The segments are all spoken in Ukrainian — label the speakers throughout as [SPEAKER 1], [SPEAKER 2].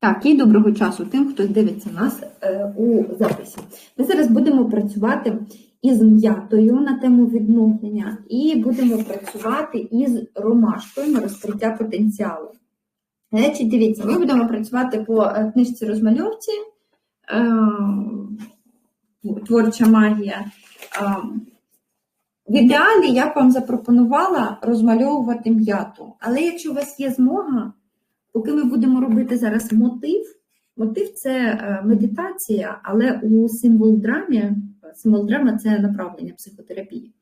[SPEAKER 1] Так, і доброго часу тим, хто дивиться нас е, у записі. Ми зараз будемо працювати із м'ятою на тему відновлення, і будемо працювати із ромашкою на розкриття потенціалу. Значить, дивіться, ми будемо працювати по е, книжці розмальовці е, Творча магія. Е, в ідеалі я б вам запропонувала розмальовувати м'яту. Але якщо у вас є змога, поки ми будемо робити зараз мотив, мотив це е, медитація, але у символ драмі, символ драма це направлення психотерапії.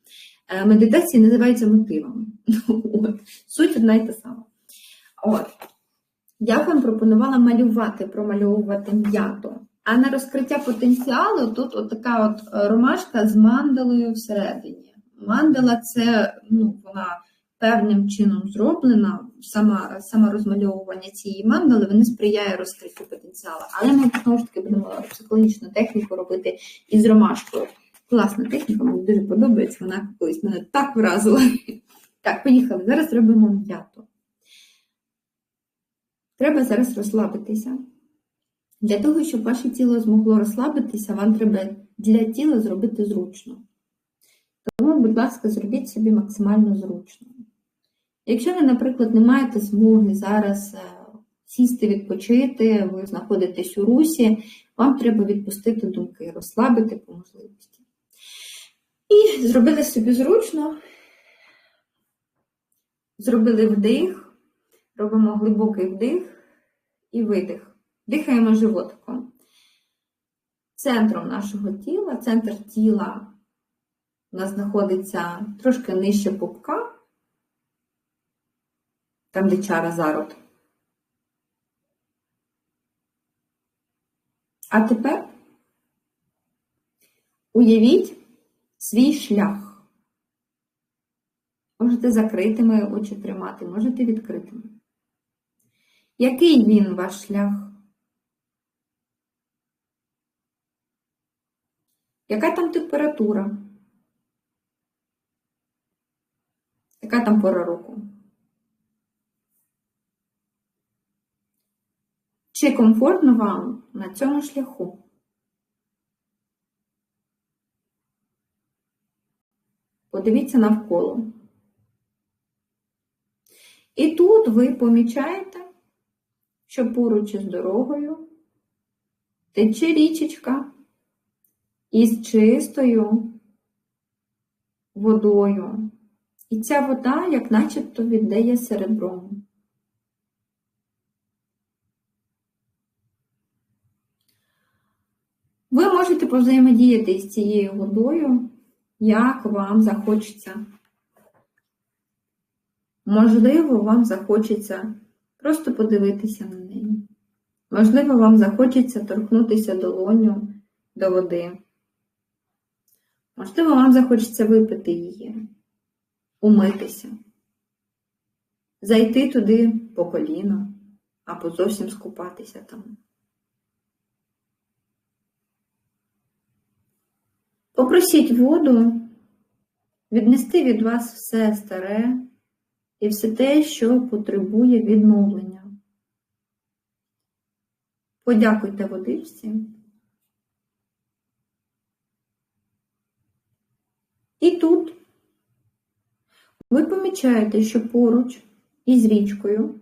[SPEAKER 1] Е, Медитації називаються мотивами. От. Суть одна й та сама. От. Я вам пропонувала малювати, промальовувати м'яту. А на розкриття потенціалу тут така от ромашка з мандалою всередині. Мандала це ну, вона певним чином зроблена, сама, саме розмальовування цієї мандали вони сприяє розкриттю потенціалу. Але ми знову ж таки будемо психологічну техніку робити із ромашкою. Класна техніка, мені дуже подобається, вона колись мене так вразила. Так, поїхали. Зараз робимо м'яту. Треба зараз розслабитися. Для того, щоб ваше тіло змогло розслабитися, вам треба для тіла зробити зручно. Тому, будь ласка, зробіть собі максимально зручно. Якщо ви, наприклад, не маєте змоги зараз е, сісти, відпочити, ви знаходитесь у русі, вам треба відпустити думки, розслабити по можливості. І зробили собі зручно, зробили вдих, робимо глибокий вдих і видих. Дихаємо животиком. Центром нашого тіла, центр тіла у нас знаходиться трошки нижче пупка, там де зарод. А тепер уявіть свій шлях. Можете закритими очі тримати, можете відкритими. Який він ваш шлях? Яка там температура? Яка там пора року? Чи комфортно вам на цьому шляху? Подивіться навколо. І тут ви помічаєте, що поруч із дорогою тече річечка із чистою водою. І ця вода, як начебто, віддає серебром. Ви можете з цією водою, як вам захочеться. Можливо, вам захочеться просто подивитися на неї. Можливо, вам захочеться торкнутися долоню до води. Можливо, вам захочеться випити її, умитися, зайти туди по коліно або зовсім скупатися там. Попросіть воду віднести від вас все старе і все те, що потребує відновлення. Подякуйте водичці. І тут ви помічаєте, що поруч із річкою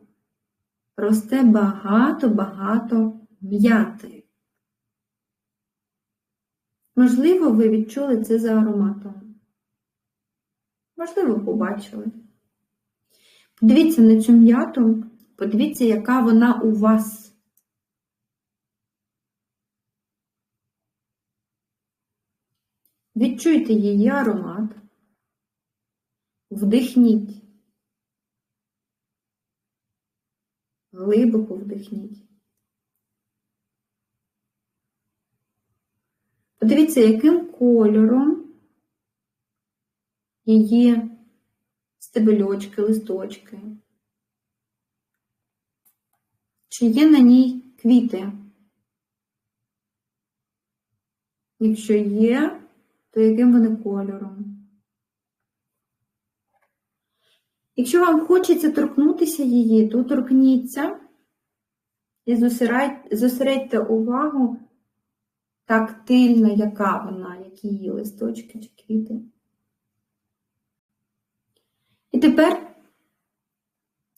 [SPEAKER 1] росте багато-багато м'яти. Можливо, ви відчули це за ароматом. Можливо, побачили. Подивіться на цю м'яту, подивіться, яка вона у вас. Відчуйте її аромат, вдихніть, глибоко вдихніть. Подивіться, яким кольором її стебельочки, листочки. Чи є на ній квіти? Якщо є, то яким вони кольором? Якщо вам хочеться торкнутися її, то торкніться І зосередь- зосередьте увагу тактильно, яка вона, які її листочки чи квіти. І тепер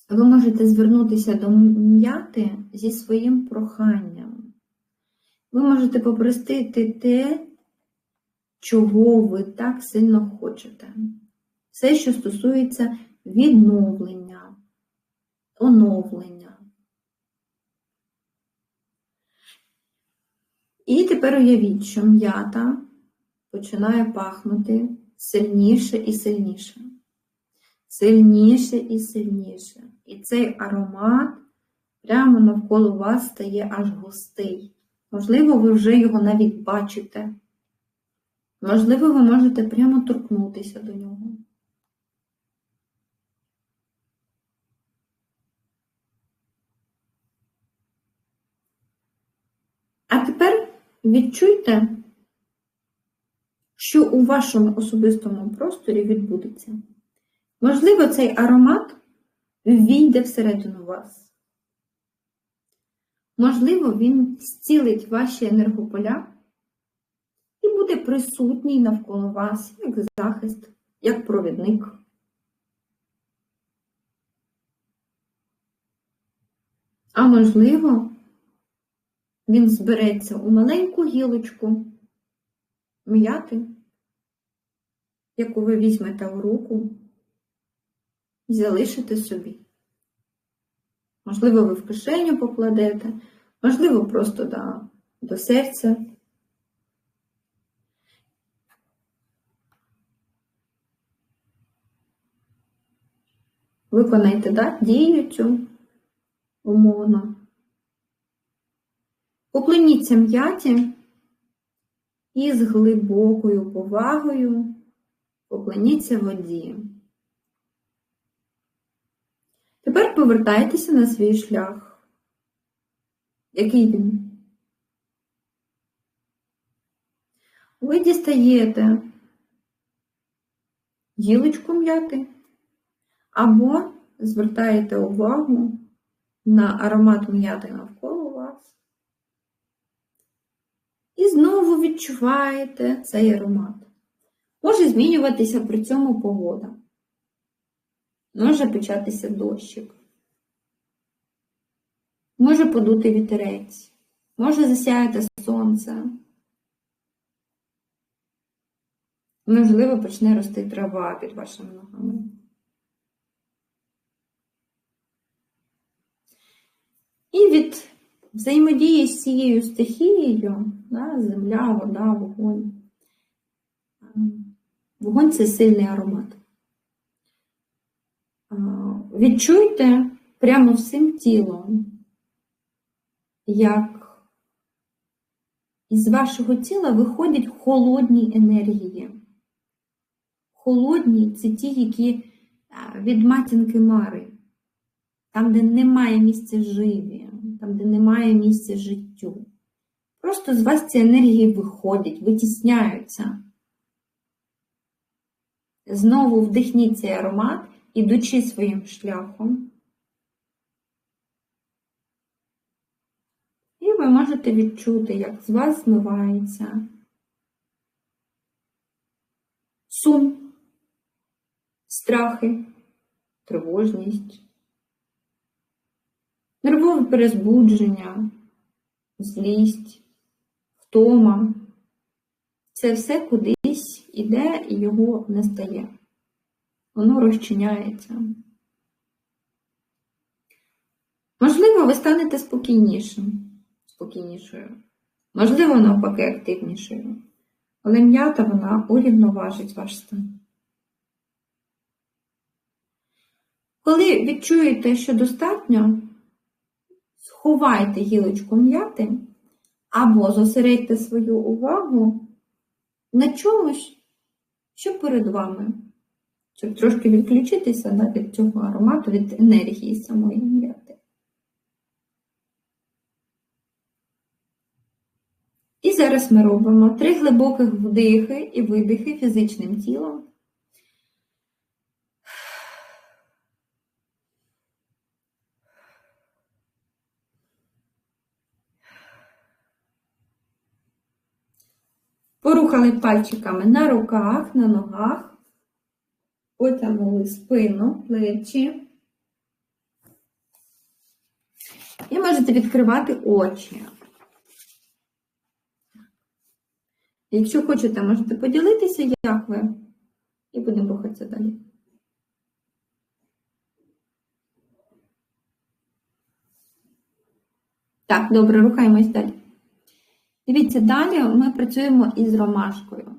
[SPEAKER 1] ви можете звернутися до м'яти зі своїм проханням. Ви можете попросити те, чого ви так сильно хочете. Все, що стосується відновлення, оновлення. І тепер уявіть, що м'ята починає пахнути сильніше і сильніше. Сильніше і сильніше. І цей аромат прямо навколо вас стає аж густий. Можливо, ви вже його навіть бачите. Можливо, ви можете прямо торкнутися до нього. А тепер відчуйте, що у вашому особистому просторі відбудеться. Можливо, цей аромат ввійде всередину вас. Можливо, він зцілить ваші енергополя і буде присутній навколо вас як захист, як провідник. А можливо, він збереться у маленьку гілочку м'яти, яку ви візьмете у руку і залишите собі. Можливо, ви в кишеню покладете, можливо, просто до, до серця. Виконайте да, дію цю умовно. Поклоніться м'яті і з глибокою повагою поклоніться воді. Тепер повертайтеся на свій шлях. Який він? Ви дістаєте гілочку м'яти або звертаєте увагу на аромат м'яти навколо вас. І знову відчуваєте цей аромат. Може змінюватися при цьому погода. Може початися дощик. Може подути вітерець. Може засяяти сонце. Можливо, почне рости трава під вашими ногами. І від взаємодії з цією стихією, да, земля, вода, вогонь. Вогонь це сильний аромат. Відчуйте прямо всім тілом, як із вашого тіла виходять холодні енергії. Холодні це ті, які від матінки Мари, там, де немає місця живі, там, де немає місця життю. Просто з вас ці енергії виходять, витісняються. Знову вдихніть цей аромат, ідучи своїм шляхом. І ви можете відчути, як з вас змивається сум, страхи, тривожність, нервове перезбудження, злість, втома. Це все кудись іде і його не стає. Воно розчиняється. Можливо, ви станете спокійнішим, спокійнішою. Можливо, навпаки, активнішою. Але м'ята вона урівноважить ваш стан. Коли відчуєте, що достатньо, сховайте гілочку м'яти або зосередьте свою увагу на чомусь, що перед вами, щоб трошки відключитися да, від цього аромату, від енергії самої м'яти. І зараз ми робимо три глибоких вдихи і видихи фізичним тілом. Порухали пальчиками на руках, на ногах, потягнули спину, плечі. І можете відкривати очі. Якщо хочете, можете поділитися, як ви, і будемо рухатися далі. Так, добре, рухаємось далі. Дивіться, далі ми працюємо із ромашкою.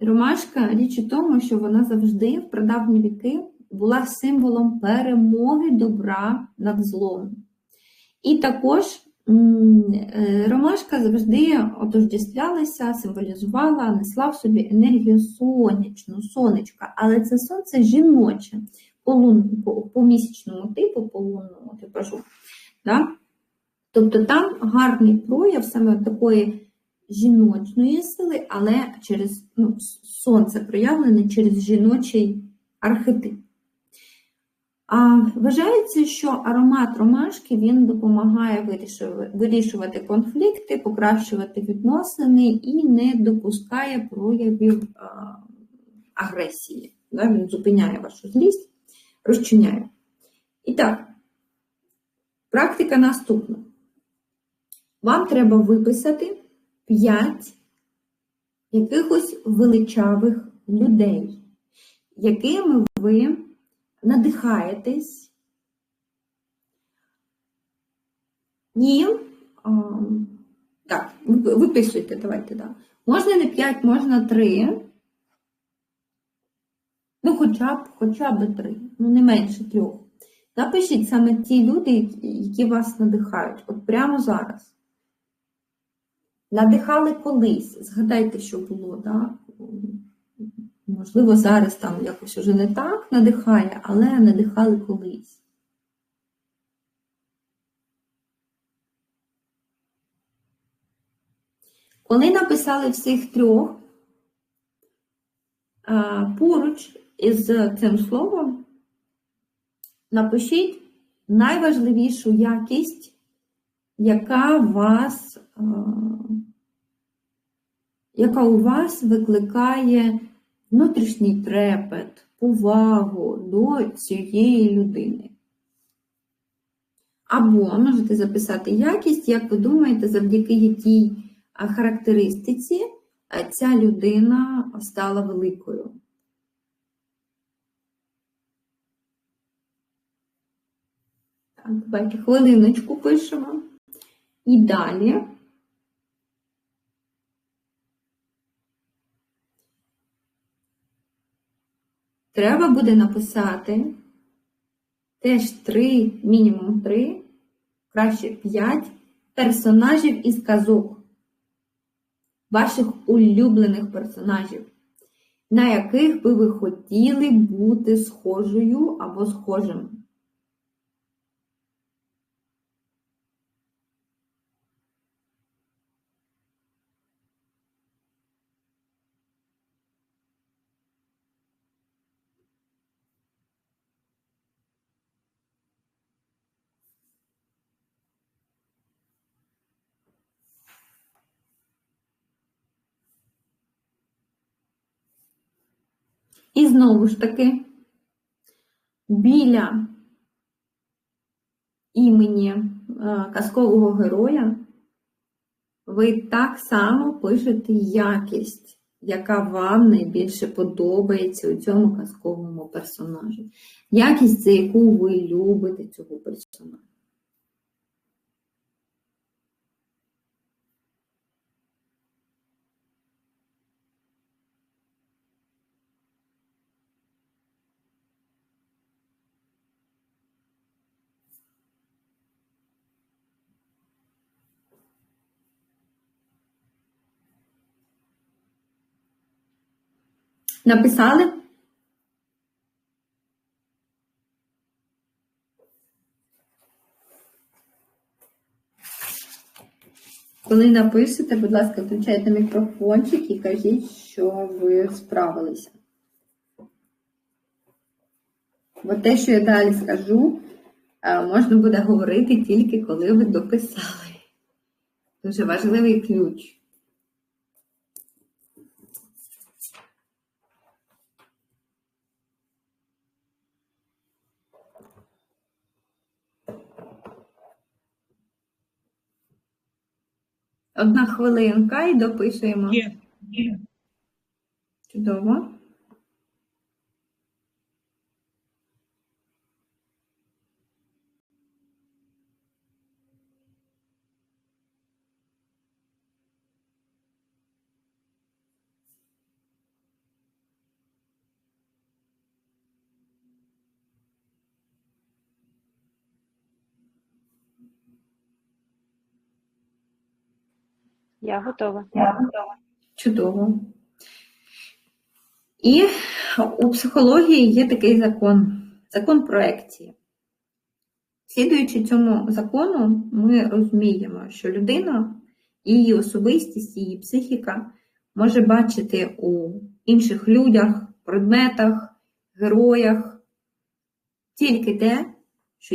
[SPEAKER 1] Ромашка річ у тому, що вона завжди в прадавні віки була символом перемоги добра над злом. І також е, ромашка завжди отождествлялася, символізувала, несла в собі енергію сонячну, сонечка, але це сонце жіноче по, лун, по, місячному типу, по лунному типажу. Да? Тобто там гарний прояв саме такої жіночної сили, але через ну, сонце проявлене через жіночий архетип. А Вважається, що аромат ромашки він допомагає вирішувати конфлікти, покращувати відносини і не допускає проявів агресії. Він зупиняє вашу злість, розчиняє. І так, практика наступна. Вам треба виписати 5 якихось величавих людей, якими ви надихаєтесь. І, так, виписуйте, давайте, так. Можна не 5, можна 3. Ну, хоча б, хоча б 3, ну не менше трьох. Напишіть саме ті люди, які вас надихають, от прямо зараз. Надихали колись. Згадайте, що було, да? можливо, зараз там якось уже не так надихає, але надихали колись. Коли написали всіх трьох, поруч із цим словом напишіть найважливішу якість, яка вас яка у вас викликає внутрішній трепет, повагу до цієї людини. Або можете записати якість, як ви думаєте, завдяки якій характеристиці ця людина стала великою. Так, давайте хвилиночку пишемо. І далі треба буде написати теж три, мінімум три, краще п'ять персонажів із казок, ваших улюблених персонажів, на яких би ви хотіли бути схожою або схожим. І знову ж таки, біля імені е, казкового героя ви так само пишете якість, яка вам найбільше подобається у цьому казковому персонажі. Якість, за яку ви любите цього персонажа. Написали? Коли напишете, будь ласка, включайте мікрофончик і кажіть, що ви справилися. Бо те, що я далі скажу, е, можна буде говорити тільки коли ви дописали. Дуже важливий ключ. Одна хвилинка і дописуємо.
[SPEAKER 2] Є. Є.
[SPEAKER 1] Чудово.
[SPEAKER 3] Я готова. Я готова.
[SPEAKER 1] Чудово. І у психології є такий закон закон проекції. Слідуючи цьому закону, ми розуміємо, що людина, її особистість, її психіка може бачити у інших людях, предметах, героях тільки те, що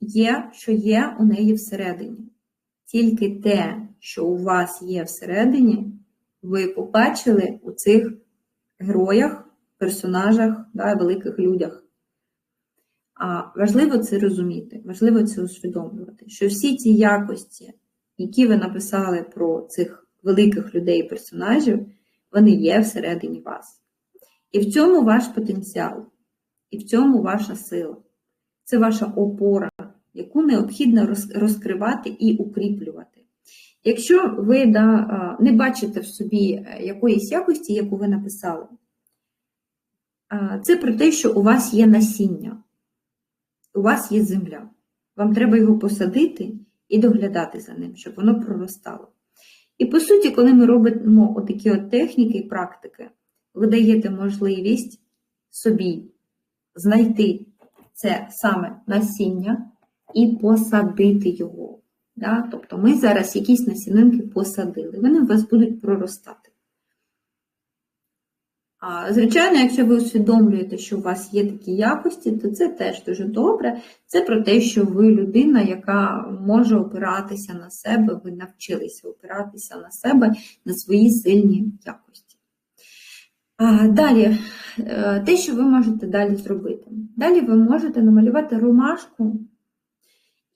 [SPEAKER 1] є, що є у неї всередині. Тільки те, що у вас є всередині, ви побачили у цих героях, персонажах, да, великих людях. А важливо це розуміти, важливо це усвідомлювати, що всі ті якості, які ви написали про цих великих людей персонажів, вони є всередині вас. І в цьому ваш потенціал, і в цьому ваша сила. Це ваша опора, яку необхідно розкривати і укріплювати. Якщо ви да, не бачите в собі е, якоїсь якості, яку ви написали, це про те, що у вас є насіння, у вас є земля. Вам треба його посадити і доглядати за ним, щоб воно проростало. І по суті, коли ми робимо отакі от техніки і практики, ви даєте можливість собі знайти це саме насіння і посадити його. Да? Тобто ми зараз якісь насінинки посадили, вони у вас будуть проростати. А, Звичайно, якщо ви усвідомлюєте, що у вас є такі якості, то це теж дуже добре. Це про те, що ви людина, яка може опиратися на себе, ви навчилися опиратися на себе, на свої сильні якості. А, Далі, е, те, що ви можете далі зробити. Далі ви можете намалювати ромашку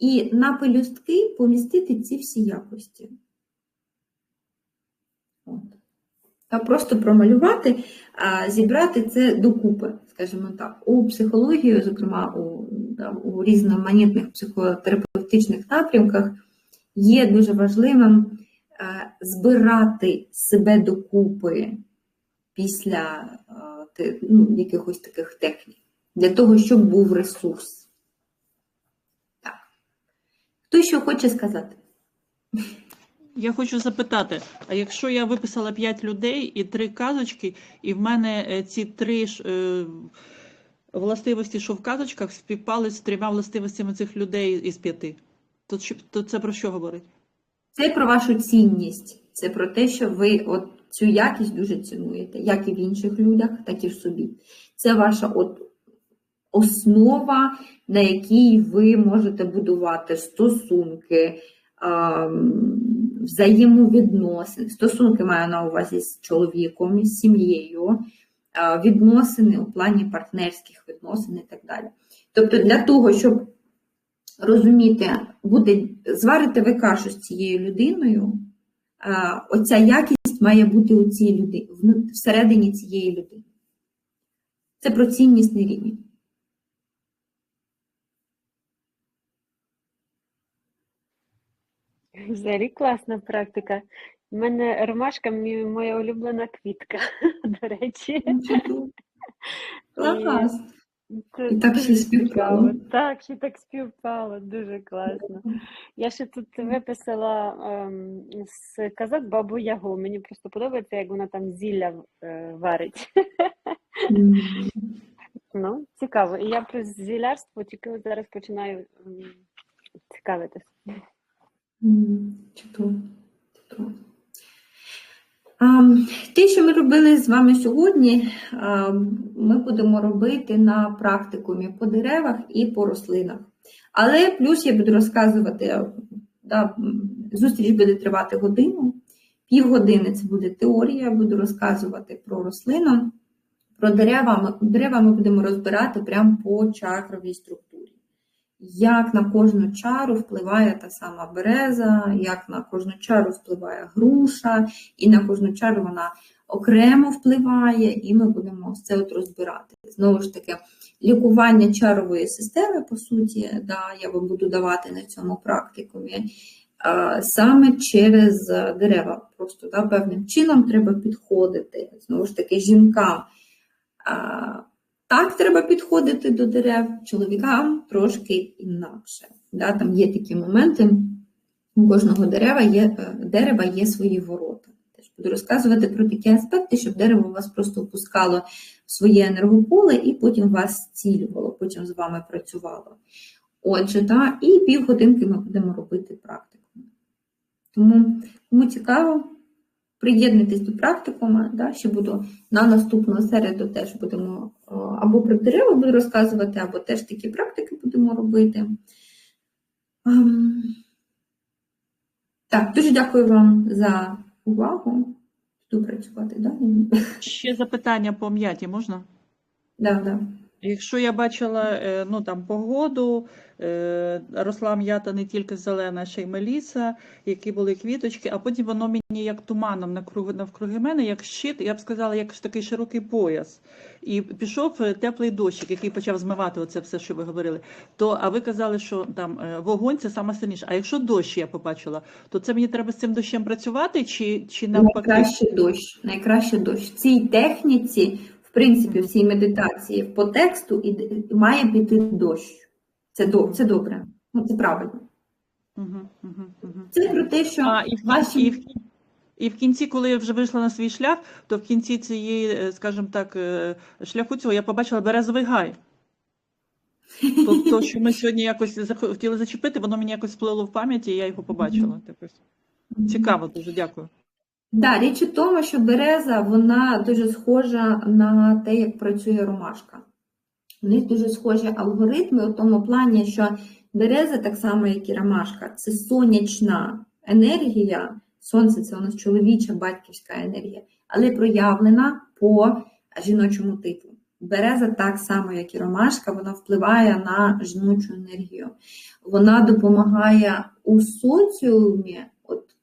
[SPEAKER 1] і на пелюстки помістити ці всі якості. От. Та просто промалювати, а зібрати це докупи, скажімо так. У психології, зокрема у, да, у різноманітних психотерапевтичних напрямках, є дуже важливим е, збирати себе докупи після е, ну, якихось таких технік, для того, щоб був ресурс. Хто що хоче сказати?
[SPEAKER 2] Я хочу запитати: а якщо я виписала 5 людей і 3 казочки, і в мене е, ці три е, властивості, що в казочках, співпали з трьома властивостями цих людей із п'яти, то, то це про що говорить?
[SPEAKER 1] Це про вашу цінність, це про те, що ви от цю якість дуже цінуєте, як і в інших людях, так і в собі. Це ваша от основа, на якій ви можете будувати стосунки, взаємовідносини. Стосунки маю на увазі з чоловіком, із сім'єю, відносини у плані партнерських відносин і так далі. Тобто, для того, щоб розуміти, буде зварите ви кашу з цією людиною, оця якість має бути у цій людині, всередині цієї людини. Це про ціннісний рівень.
[SPEAKER 3] Взагалі класна практика. У мене ромашка моя улюблена квітка, до речі.
[SPEAKER 1] Клас. І так ще співпало.
[SPEAKER 3] Так, ще так співпало, дуже класно. Я ще тут виписала ем, з казок бабу Ягу. Мені просто подобається, як вона там зілля е, варить.
[SPEAKER 1] М.
[SPEAKER 3] Ну, цікаво. І я про зілярство тільки зараз починаю ем, цікавитись.
[SPEAKER 1] Чудово. Чудово. Те, що ми робили з вами сьогодні, ми будемо робити на практикумі по деревах і по рослинах. Але плюс я буду розказувати, да, зустріч буде тривати годину, півгодини це буде теорія, я буду розказувати про рослину, про дерева. Дерева ми будемо розбирати прямо по чакровій структурі. Як на кожну чару впливає та сама береза, як на кожну чару впливає груша, і на кожну чару вона окремо впливає, і ми будемо це от розбирати. Знову ж таки, лікування чарової системи, по суті, да, я вам буду давати на цьому практикумі, саме через е, дерева. Просто да, певним чином треба підходити. Знову ж таки, жінкам. Так треба підходити до дерев, чоловікам трошки інакше. Да, там є такі моменти, у кожного дерева є, е, дерева є свої ворота. Теж буду розказувати про такі аспекти, щоб дерево вас просто впускало в своє енергополе і потім вас зцілювало, потім з вами працювало. Отже, да, і півгодинки ми будемо робити практику. Тому, кому цікаво, приєднуйтесь до практикума, да, ще буду на наступну середу теж будемо або про дерева буду розказувати, або теж такі практики будемо робити. Ем, Так, дуже дякую вам за увагу. Буду працювати далі.
[SPEAKER 2] Ще запитання по м'яті можна?
[SPEAKER 1] Да, да.
[SPEAKER 2] Якщо я бачила е, ну, там, погоду, е, росла м'ята не тільки зелена, ще й меліса, які були квіточки, а потім воно мені як туманом навкруги, навкруги мене, як щит, я б сказала, як такий широкий пояс. І пішов е, теплий дощик, який почав змивати оце все, що ви говорили. То, а ви казали, що там вогонь це саме сильніше. А якщо дощ я побачила, то це мені треба з цим дощем працювати, чи, чи навпаки?
[SPEAKER 1] Найкраще дощ. Найкраще дощ. В цій техніці, в принципі, в цій медитації по тексту і має піти дощ. Це, до, це добре. Ну, це правильно.
[SPEAKER 2] Угу, угу, угу.
[SPEAKER 1] Це про те, що
[SPEAKER 2] А, і, в,
[SPEAKER 1] ваші
[SPEAKER 2] і, в, і в кінці, коли я вже вийшла на свій шлях, то в кінці цієї, е, скажімо так, е, шляху цього я побачила березовий гай. То, то, що ми сьогодні якось хотіли зачепити, воно мені якось вплило в пам'яті, і я його побачила. Цікаво дуже, дякую.
[SPEAKER 1] Да, річ у тому, що береза вона дуже схожа на те, як працює ромашка. У них дуже схожі алгоритми у тому плані, що береза, так само, як і ромашка, це сонячна енергія. Сонце це у нас чоловіча батьківська енергія, але проявлена по жіночому типу. Береза так само, як і ромашка, вона впливає на жіночу енергію. Вона допомагає у соціумі,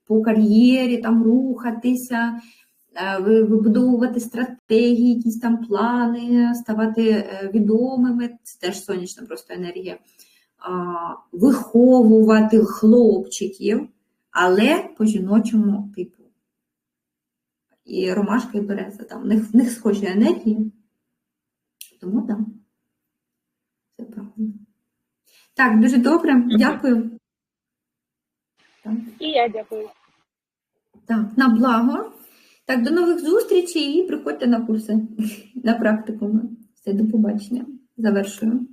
[SPEAKER 1] по кар'єрі там рухатися, е, вибудовувати стратегії, якісь там плани, ставати е, відомими, це теж сонячна просто енергія, виховувати хлопчиків, але по жіночому типу. І ромашка і береза, там, в них, в них схожі енергії. Тому так, це правильно. Так, дуже добре, дякую.
[SPEAKER 3] І я дякую.
[SPEAKER 1] Так, на благо. Так, до нових зустрічей і приходьте на курси, на практикуми. Все, до побачення. Завершую.